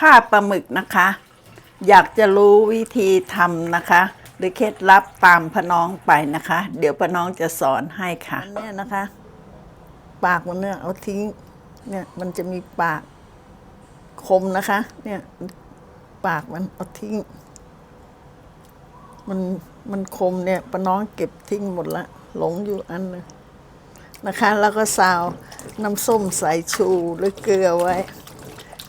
ผ้าปลาหมึกนะคะ อยากจะรู้วิธีทำนะคะ หรือเคล็ดลับตามพน้องไปนะคะ เดี๋ยวพน้องจะสอนให้ค่ะเนี่ยนะคะ ปากมันเนี่ยเอาทิ้งเนี่ยมันจะมีปากคมนะคะ เนี่ยปากมันเอาทิ้ง มันมันคมเนี่ยปน้องเก็บทิ้งหมดละ หลงอยู่อันนึงนะคะ แล้วก็ซาวน้ำส้มสายชูหรือเกลือไว้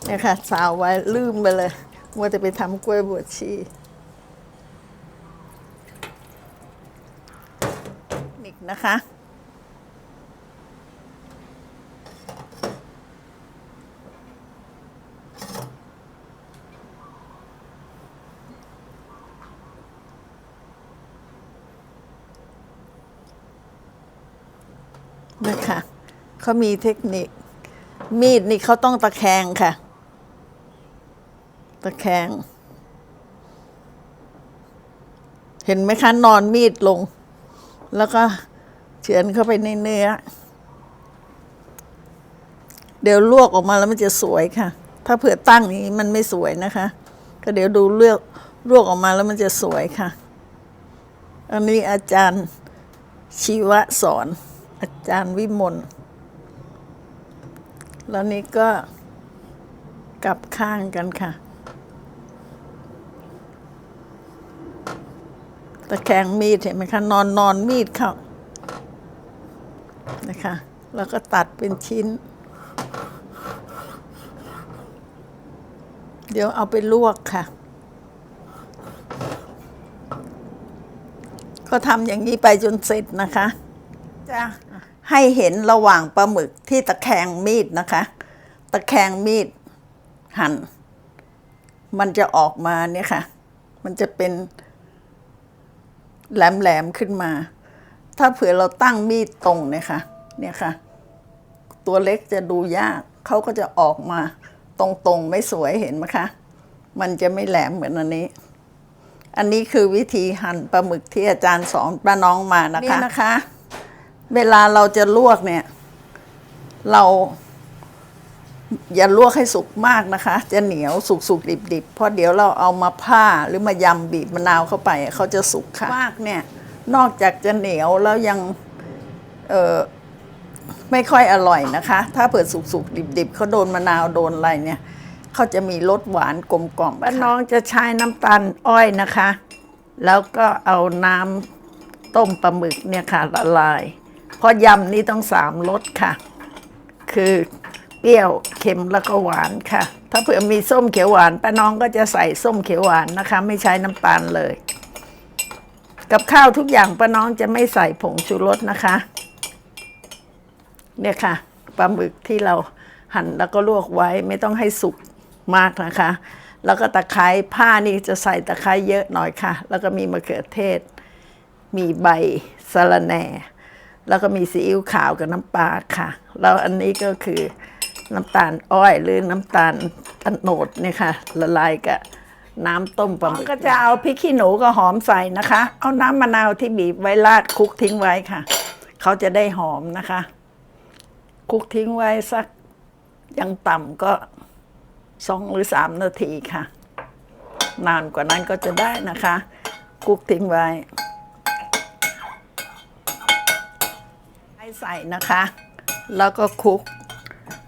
เนี่ยค่ะซาวไว้ลืมไปเลยมัวแต่ไปทำกล้วยบวชชีอีกนะคะ นะคะเขามีเทคนิคมีดนี่เขาต้องตะแคงค่ะ ตะแคง เห็นไหมคะ นอนมีดลง แล้วก็เฉือนเข้าไปในเนื้อ เดี๋ยวลวกออกมาแล้วมันจะสวยค่ะ ถ้าเผื่อตั้งนี้มันไม่สวยนะคะ ก็เดี๋ยวดูเลือกลวกออกมาแล้วมันจะสวยค่ะ อันนี้อาจารย์ชีวะสอน อาจารย์วิมลแล้วนี้ก็กลับข้างกันค่ะ ตะแคงมีดเห็นไหมคะนอนนอนมีดเข้านะคะ แล้วก็ตัดเป็นชิ้น เดี๋ยวเอาไปลวกค่ะ ก็ทำอย่างนี้ไปจนเสร็จนะคะจะให้เห็นระหว่างปลาหมึกที่ตะแคงมีดนะคะ ตะแคงมีดหั่น มันจะออกมาเนี่ยค่ะ มันจะเป็น แหลมๆขึ้นมา ถ้าเผื่อเราตั้งมีดตรงเนี่ยค่ะ เนี่ยค่ะ ตัวเล็กจะดูยาก เขาก็จะออกมาตรงๆไม่สวยเห็นไหมคะ มันจะไม่แหลมเหมือนอันนี้ อันนี้คือวิธีหั่นปลาหมึกที่อาจารย์สอนป้าน้องมานะคะนี่นะคะ เวลาเราจะลวกเนี่ย เรา อย่าลวกให้สุกมากนะคะ จะเหนียวสุกสุกดิบดิบๆเพราะเดี๋ยวเราเอามาผ้าหรือมายำบีบมะนาวเข้าไปเขาจะสุกค่ะมากเนี่ยนอกจากจะเหนียวแล้วยังเออไม่ค่อยอร่อยนะคะ ถ้าเปิดสุกสุกดิบดิบๆเขาโดนมะนาวโดนอะไรเนี่ยเขาจะมีรสหวานกลมกล่อมป้าน้องจะใช้น้ำตาลอ้อยนะคะ แล้วก็เอาน้ำต้มปลาหมึกเนี่ยค่ะละลาย เพราะยำนี้ต้องสามรสค่ะ คือ เปรี้ยวเค็มแล้วก็หวานค่ะ ถ้าเผื่อมีส้มเขียวหวานป้าน้องก็จะใส่ส้มเขียวหวานนะคะ ไม่ใช้น้ำตาลเลย กับข้าวทุกอย่างป้าน้องจะไม่ใส่ผงชูรสนะคะ เนี่ยค่ะปลาหมึกที่เราหั่นแล้วก็ลวกไว้ไม่ต้องให้สุกมากนะคะ แล้วก็ตะไคร้ผ้านี่จะใส่ตะไคร้เยอะหน่อยค่ะ แล้วก็มีมะเขือเทศ มีใบสะระแหน่ แล้วก็มีซีอิ๊วขาวกับน้ำปลาค่ะ แล้วอันนี้ก็คือ น้ำตาลอ้อยหรือน้ำตาลตโนดเนี่ยค่ะ ละลายกับน้ำต้มปลาหมึกก็จะเอาพริกขี้หนูกับหอมใส่นะคะ เอาน้ำมะนาวที่บีบไว้ราดคลุกทิ้งไว้ค่ะ เขาจะได้หอมนะคะคลุกทิ้งไว้สักยังต่ำก็สองหรือสามนาทีค่ะ นานกว่านั้นก็จะได้นะคะคลุกทิ้งไว้ให้ใส่นะคะ แล้วก็คลุก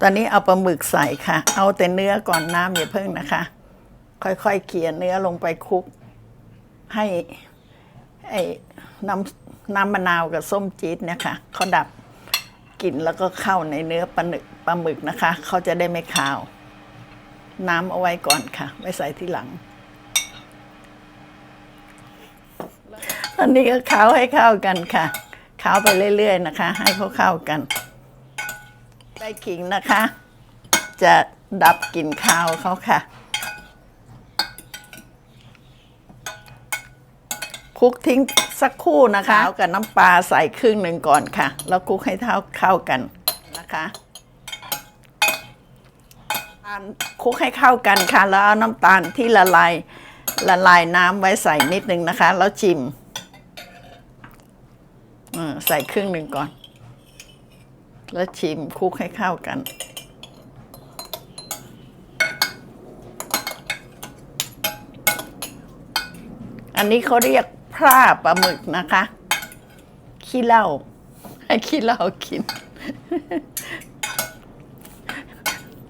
ตอนนี้เอาปลาหมึกใส่ค่ะ เอาแต่เนื้อก่อนน้ำอย่าเพิ่งนะคะ ค่อยๆเขี่ยเนื้อลงไปคลุก ให้ไอ้น้ำน้ำมะนาวกับส้มจี๊ดนี่ยค่ะเขาดับกลิ่นแล้วก็เข้าในเนื้อปลาหนึกปลาหมึกนะคะเขาจะได้ไม่คาว น้ำเอาไว้ก่อนค่ะ ไว้ใส่ที่หลังอันนี้ก็เคล้าให้เข้ากันค่ะเคล้าไปเรื่อยๆนะคะ ให้เขาเข้ากัน ใบขิงนะคะ จะดับกลิ่นคาวเขาค่ะ คลุกทิ้งสักครู่นะคะกับน้ำปลาใส่ครึ่งหนึ่งก่อนค่ะ แล้วคลุกให้เท่าเข้ากันนะคะคลุกให้เข้ากันค่ะ แล้วเอาน้ำตาลที่ละลายละลายน้ำไว้ใส่นิดนึงนะคะ แล้วชิมใส่ครึ่งหนึ่งก่อน แล้วชิมคุกให้เข้ากันอันนี้เขาเรียกพร่าปลาหมึกนะคะ ขี้เหล้าให้ขี้เหล้ากิน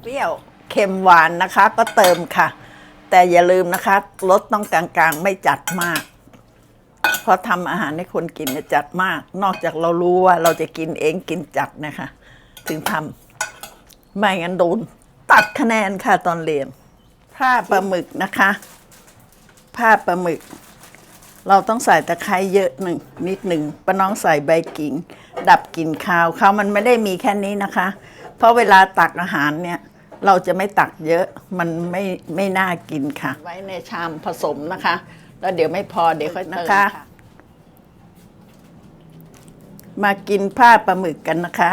เปรี้ยวเค็มหวานนะคะ ก็เติมค่ะ แต่อย่าลืมนะคะรสต้องกลางๆ ไม่จัดมาก เพราะทำอาหารให้คนกินเนี่ยจัดมาก นอกจากเรารู้ว่าเราจะกินเองกินจัดนะคะ ถึงทำไม่งั้นโดน ตัดคะแนนค่ะตอนเรียนผ้าปลาหมึกนะคะ ผ้าปลาหมึก เราต้องใส่ตะไคร้เยอะหนึ่งนิดหนึ่งป้าน้องใส่ใบกิ่ง ดับกลิ่นคาวเขาวมันไม่ได้มีแค่นี้นะคะ เพราะเวลาตักอาหารเนี่ยเราจะไม่ตักเยอะมันไม่ไม่น่ากินค่ะ ไว้ในชามผสมนะคะ แล้วเดี๋ยวไม่พอเดี๋ยวค่อยนะคะ มากินผ้าปลาหมึกกันนะคะ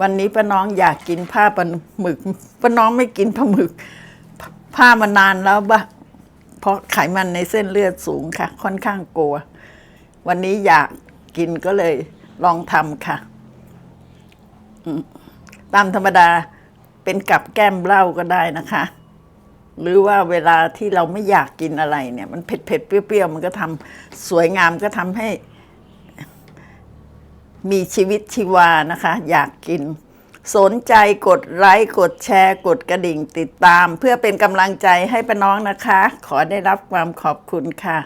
วันนี้ป้าน้องอยากกินผ้าปลาหมึกป้าน้องไม่กินปลาหมึก ผ้ามานานแล้วบะเพราะไขมันในเส้นเลือดสูงค่ะ ค่อนข้างกลัว วันนี้อยากกินก็เลยลองทำค่ะ ตามธรรมดาเป็นกับแก้มเหล้าก็ได้นะคะ หรือว่าเวลาที่เราไม่อยากกินอะไรเนี่ยมันเผ็ดเผ็ดเปรี้ยวๆมันก็ทำสวยงามก็ทำให้ มีชีวิตชีวานะคะ อยากกิน สนใจกดไลค์กดแชร์ กดกระดิ่งติดตาม เพื่อเป็นกำลังใจให้ป้าน้องนะคะ ขอได้รับความขอบคุณค่ะ